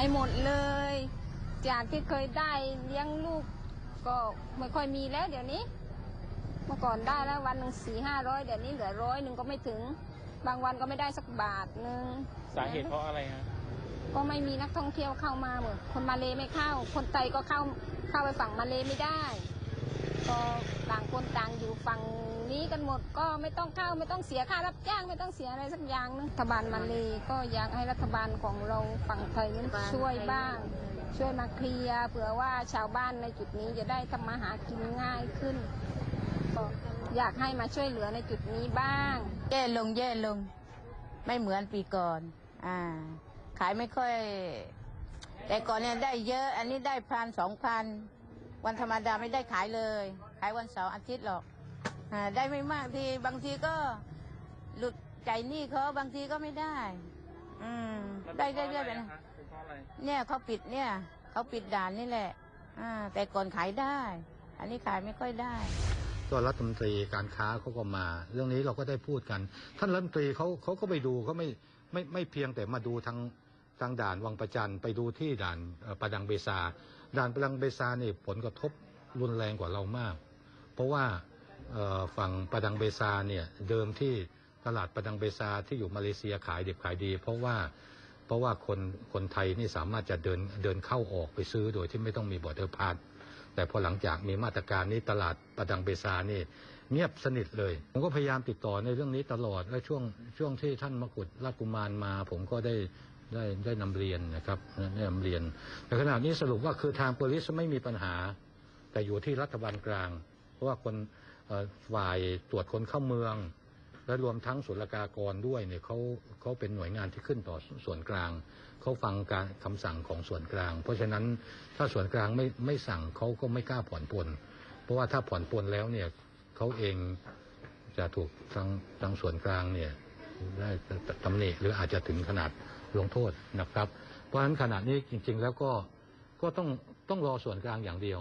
ายหมดเลย จากที่เคยได้เลี้ยงลูก ก็ไม่ค่อยมีแล้วเดี๋ยวนี้ เมื่อก่อนได้แล้ววันหนึ่งสี่ห้าร้อยเดี๋ยวนี้เหลือร้อยหนึ่งก็ไม่ถึง บางวันก็ไม่ได้สักบาทหนึ่งสาเหตุเพราะอะไรฮะก็ไม่มีนักท่องเที่ยวเข้ามาเหมือนคนมาเลไม่เข้า คนไทยก็เข้าเข้าไปฝั่งมาเลไม่ได้ ก็ต่างคนต่างอยู่ฝั่งนี้กันหมดก็ไม่ต้องเข้าไม่ต้องเสียค่ารับจ้างไม่ต้องเสียอะไรสักอย่างนึงรัฐบาลมาเลก็อยากให้รัฐบาลของเราฝั่งไทยนั้นช่วยบ้าง ช่วยมาเคลียร์เผื่อว่าชาวบ้านในจุดนี้จะได้ทำมาหากินง่ายขึ้นก็อยากให้มาช่วยเหลือในจุดนี้บ้าง แย่ลงแย่ลง ไม่เหมือนปีก่อน อ่า ขายไม่ค่อย แต่ก่อนเนี่ยได้เยอะ อันนี้ได้พันสองพัน วันธรรมดาไม่ได้ขายเลย ขายวันเสาร์อาทิตย์หรอกอ่าได้ไม่มากทีบางทีก็หลุดใจหนี้เขาบางทีก็ไม่ได้ อืมได้ได้ได้ไปนะเป็นเพราะอะไรเนี่ยเขาปิดเนี่ยเขาปิดด่านนี่แหละอ่าแต่ก่อนขายได้ อันนี้ขายไม่ค่อยได้ก็รัฐมนตรีการค้าเขาก็มา เรื่องนี้เราก็ได้พูดกัน ท่านรัฐมนตรีเขาเขาก็ไปดูเขาไม่ไม่ไม่เพียงแต่มาดูทางทางด่านวังประจันไปดูที่ด่านเอ่อประดังเบซา ด่านประดังเบซานี่ผลกระทบรุนแรงกว่าเรามาก เพราะว่าฝั่งประดังเบซาเนี่ยเดิมที่ตลาดประดังเบซาที่อยู่มาเลเซียขายดิบขายดี เพราะว่าเพราะว่าคนคนไทยนี่สามารถจะเดินเดินเข้าออกไปซื้อโดยที่ไม่ต้องมีบอร์เดอร์พาสแต่พอหลังจากมีมาตรการนี้ตลาดประดังเบซานี่เงียบสนิทเลย ผมก็พยายามติดต่อในเรื่องนี้ตลอดและช่วงช่วงที่ท่านมกุฎราชกุมารมา ผมก็ได้ ได้ได้นำเรียนนะครับได้นำเรียนแต่ขณะนี้สรุปว่าคือทางโพลิสไม่มีปัญหา แต่อยู่ที่รัฐบาลกลาง เพราะว่าคนฝ่ายตรวจคนเข้าเมือง และรวมทั้งศุลกากรด้วยเนี่ยเขาเขาเป็นหน่วยงานที่ขึ้นต่อส่วนกลางเขาฟังการคำสั่งของส่วนกลาง เพราะฉะนั้นถ้าส่วนกลางไม่ไม่สั่งเขาก็ไม่กล้าผ่อนปลนเพราะว่าถ้าผ่อนปลนแล้วเนี่ยเขาเองจะถูกทางทางส่วนกลางเนี่ยได้ตำหนิหรืออาจจะถึงขนาด ลงโทษนะครับ เพราะฉะนั้นขณะนี้จริง ๆ แล้วก็ก็ต้องต้องรอส่วนกลางอย่างเดียว